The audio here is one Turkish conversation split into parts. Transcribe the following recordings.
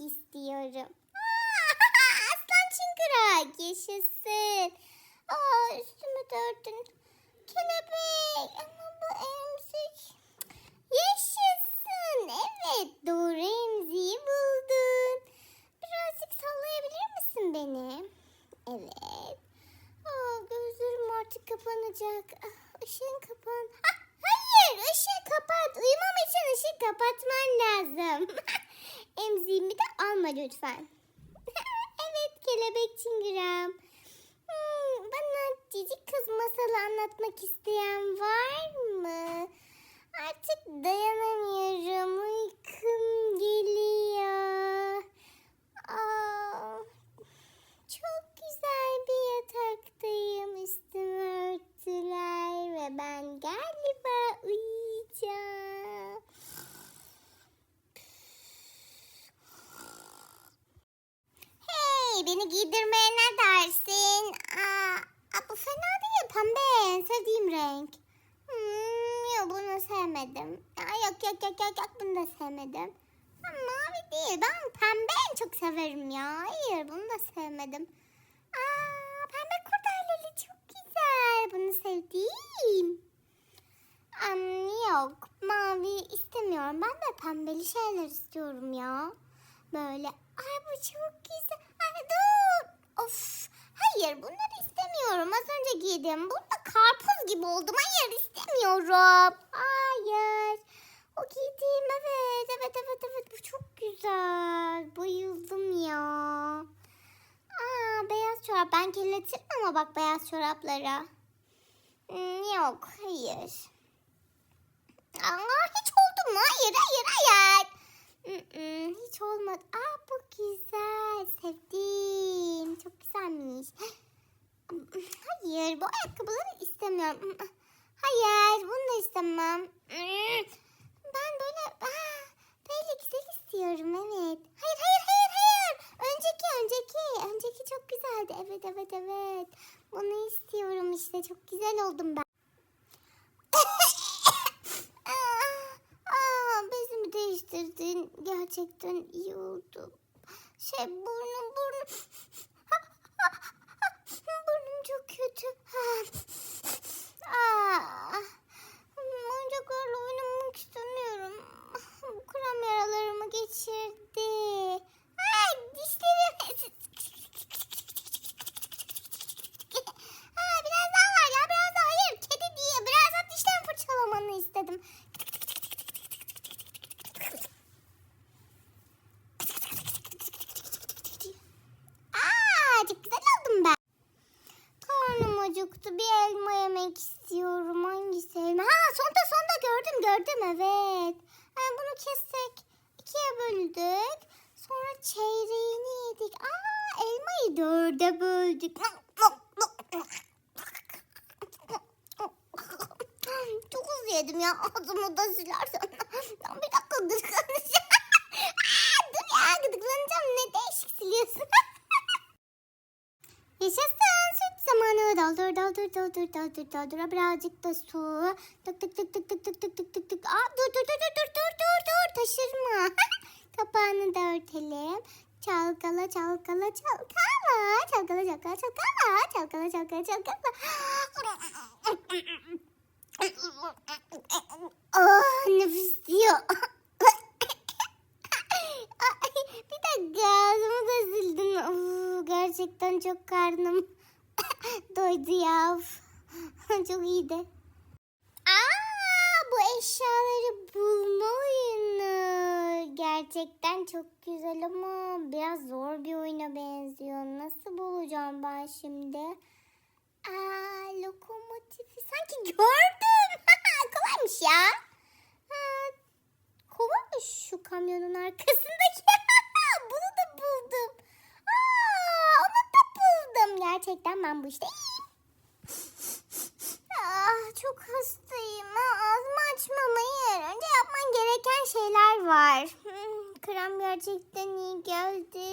istiyorum. Aslan çıngırak yaşasın. Aa üstümü de örtün. Kelebek ama bu emzik. Yaşasın. Evet doğru emziği buldun. Birazcık sallayabilir misin beni? Evet. Aa, gözlerim artık kapanacak. Ah, ışığın kapan. Ah, hayır ışığı kapat. Uyumam için ışığı kapatman lazım. Emziğimi de alma lütfen. evet kelebek çıngıram. Hmm, bana cici kız masalı anlatmak isteyen var mı? Artık dayanamıyorum. Uykum geliyor. Aa, çok güzel bir yataktayım. Üstümü örtüler ve ben galiba uyuyacağım. Hey beni giydirmeye ne dersin? Aa, aa, bu fena değil pembe en sevdiğim renk. Hmm, yok bunu sevmedim. Aa, yok yok yok yok yok bunu da sevmedim. Ha, mavi değil ben pembe en çok severim ya. Hayır bunu da sevmedim. Aa, pembe kurdaleli çok güzel. Bunu sevdim. Am, yok mavi istemiyorum. Ben de pembeli şeyler istiyorum ya. Böyle ay bu çok güzel. Of. Hayır bunları istemiyorum. Az önce giydim. Bunda karpuz gibi oldum. Hayır istemiyorum. Hayır. O giydiğim evet evet evet evet bu çok güzel. Bayıldım ya. Aa beyaz çorap. Ben kirletirim ama bak beyaz çoraplara. Hmm, yok hayır. Aa hiç oldu mu? Hayır hayır hayır. Hiç olmadı. Aa bu güzel. Sevdim. Güzelmiş. Hayır bu ayakkabıları istemiyorum. Hayır bunu da istemem. Ben böyle aa, böyle güzel istiyorum evet. Hayır hayır hayır hayır. Önceki önceki. Önceki çok güzeldi. Evet evet evet. Bunu istiyorum işte. Çok güzel oldum ben. Aa, aa, bezimi değiştirdin. Gerçekten iyi oldu. Şey burnum. burnum あ! gördüm evet. Ha, bunu kessek. ikiye böldük. Sonra çeyreğini yedik. Aa elmayı dörde böldük. Çok hızlı yedim ya. Ağzımı da silersen. Bir dakika gıdıklanacağım. Aa, Dur ya gıdıklanacağım. Ne değişik siliyorsun. Yaşasın süt zamanı. Doldur doldur doldur doldur doldur. Birazcık da su. Tık tık tık tık tık tık tık tık tık tık. Aa, dur dur dur dur dur dur dur dur. Taşırma. Kapağını da örtelim. Çalkala çalkala çalkala. Çalkala çalkala çalkala. Çalkala çalkala çalkala. Oh nefis diyor. Bir dakika ağzımı da sildin. Uf, gerçekten çok karnım doydu ya. Uf, çok iyiydi. Aa, bu eşyaları bulma oyunu. Gerçekten çok güzel ama biraz zor bir oyuna benziyor. Nasıl bulacağım ben şimdi? Aa, lokomotifi sanki gördüm. Kolaymış ya. Ha, Kova şu kamyonun arkasındaki. Bunu da buldum. Aa, onu da buldum. Gerçekten ben bu işte. Ah, çok hastayım. Ha, Ağzımı açmam hayır. Önce yapman gereken şeyler var. Hmm, krem gerçekten iyi geldi.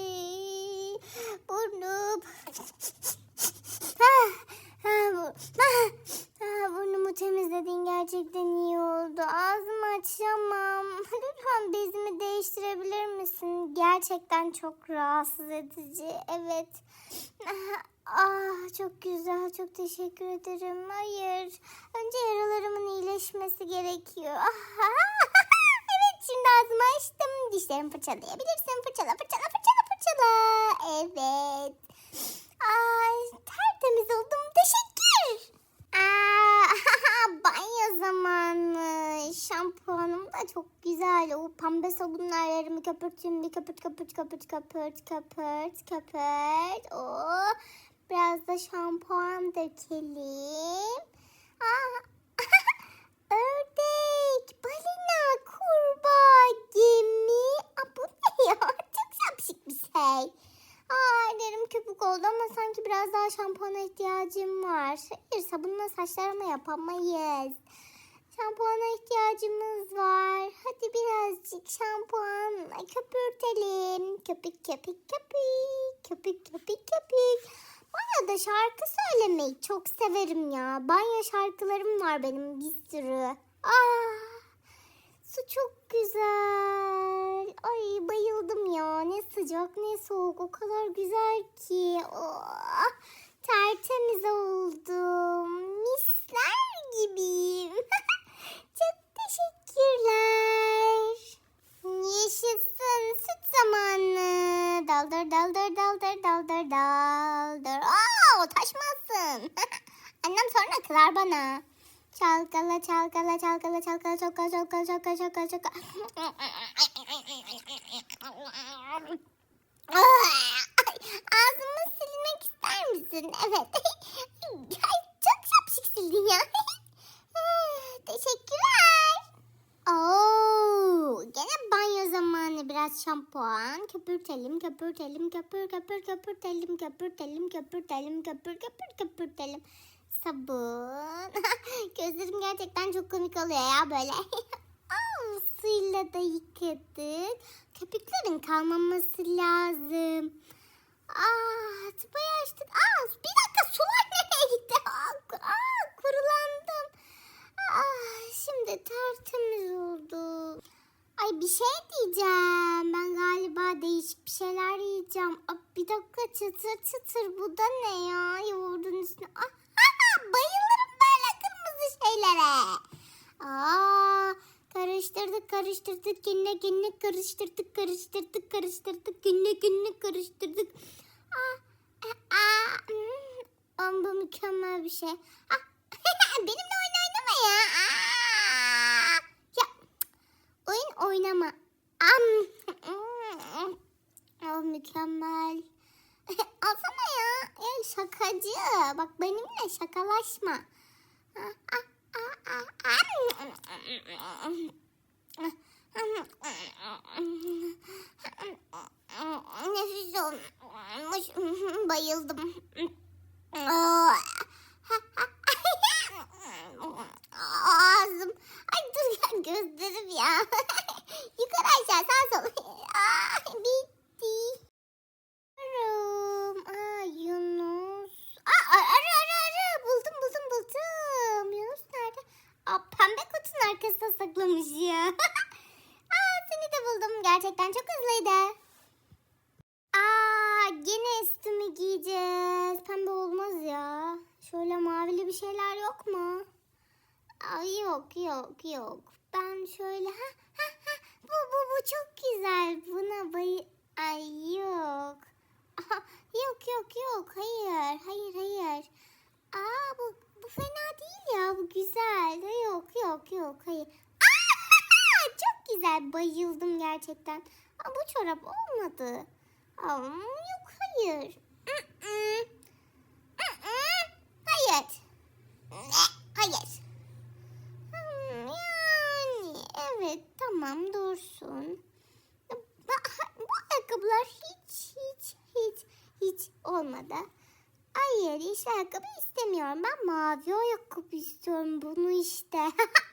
Burnum. Ah, bu- ah, burnumu temizledin gerçekten iyi oldu. Ağzımı açamam. Lütfen bezimi değiştirebilir misin? Gerçekten çok rahatsız edici. Evet. Ah çok güzel. Çok teşekkür ederim. Hayır. Önce yaralarımın iyileşmesi gerekiyor. evet şimdi ağzımı açtım. Dişlerimi fırçalayabilirsin. Fırçala fırçala fırçala fırçala. Evet. Ay tertemiz oldum. Teşekkür. Aa, banyo zamanı. Şampuanım da çok güzel. O pembe sabunlarımı köpürtün bir köpürt köpürt köpürt köpürt köpürt köpürt. Oo, biraz da şampuan dökelim. Aa, ördek, balina, kurbağa, gemi. Aa, bu ne ya? Çok şapşik bir şey. Aa ellerim köpük oldu ama sanki biraz daha şampuana ihtiyacım var. Hayır sabunla saçlarıma yapamayız. Şampuana ihtiyacımız var. Hadi birazcık şampuanla köpürtelim. Köpük köpük köpük. Köpük köpük köpük. Banyoda şarkı söylemeyi çok severim ya. Banyo şarkılarım var benim bir sürü. Ah, su çok güzel. Ay bayıldım ya. Ne sıcak ne soğuk. O kadar güzel ki. Oh, tertemiz oldum. Misler gibiyim. çok teşekkürler. Yaşasın süt zamanı. Daldır daldır daldır daldır daldır. Aa, taşmasın. Kızar bana. Çalkala çalkala çalkala çalkala çalkala çalkala çalkala çalkala çalkala. Ağzımı silmek ister misin? Evet. Çok şapşik sildin ya. Teşekkürler. Oo, gene banyo zamanı biraz şampuan. Köpürtelim, köpürtelim, köpür, köpür, köpürtelim, köpürtelim, köpürtelim, köpür, köpür, köpürtelim. Sabun. Gözlerim gerçekten çok komik oluyor ya böyle. Aa, suyla da yıkadık. Köpüklerin kalmaması lazım. Aa, tıpayı açtık. Aa, bir dakika sular nereye gitti? Aa, aa, kurulandım. Ah, şimdi tertemiz oldu. Ay bir şey diyeceğim. Ben galiba değişik bir şeyler yiyeceğim. Aa, bir dakika çıtır çıtır bu da ne ya? Yoğurdun üstüne. Ah, ah, bayılırım böyle kırmızı şeylere. Aa, karıştırdık karıştırdık yine yine karıştırdık karıştırdık karıştırdık yine yine karıştırdık. Aa, aa, hmm, bu mükemmel bir şey. Ah, benimle oyun oynama ya. Aa, ya oyun oynama. Am, oh, mükemmel. Alsana ya. ya. Şakacı. Bak benimle şakalaşma. Ah, ah, ah. Nefis olmuş. Bayıldım. Ağzım. Ay dur ya gözlerim ya. Yukarı aşağı gene üstümü giyeceğiz. Pembe olmaz ya. Şöyle mavili bir şeyler yok mu? Ay yok yok yok. Ben şöyle ha ha ha bu bu bu çok güzel. Buna bay Ay yok. Aha, yok yok yok. Hayır hayır hayır. Aa bu bu fena değil ya. Bu güzel. Yok yok yok hayır. Aa, çok güzel. Bayıldım gerçekten. Aa, bu çorap olmadı. Aa, yok hayır. Hayır. Hayır. Hmm, yani evet tamam dursun. Bu ayakkabılar hiç hiç hiç hiç olmadı. Hayır yeşil ayakkabı istemiyorum. Ben mavi ayakkabı istiyorum bunu işte.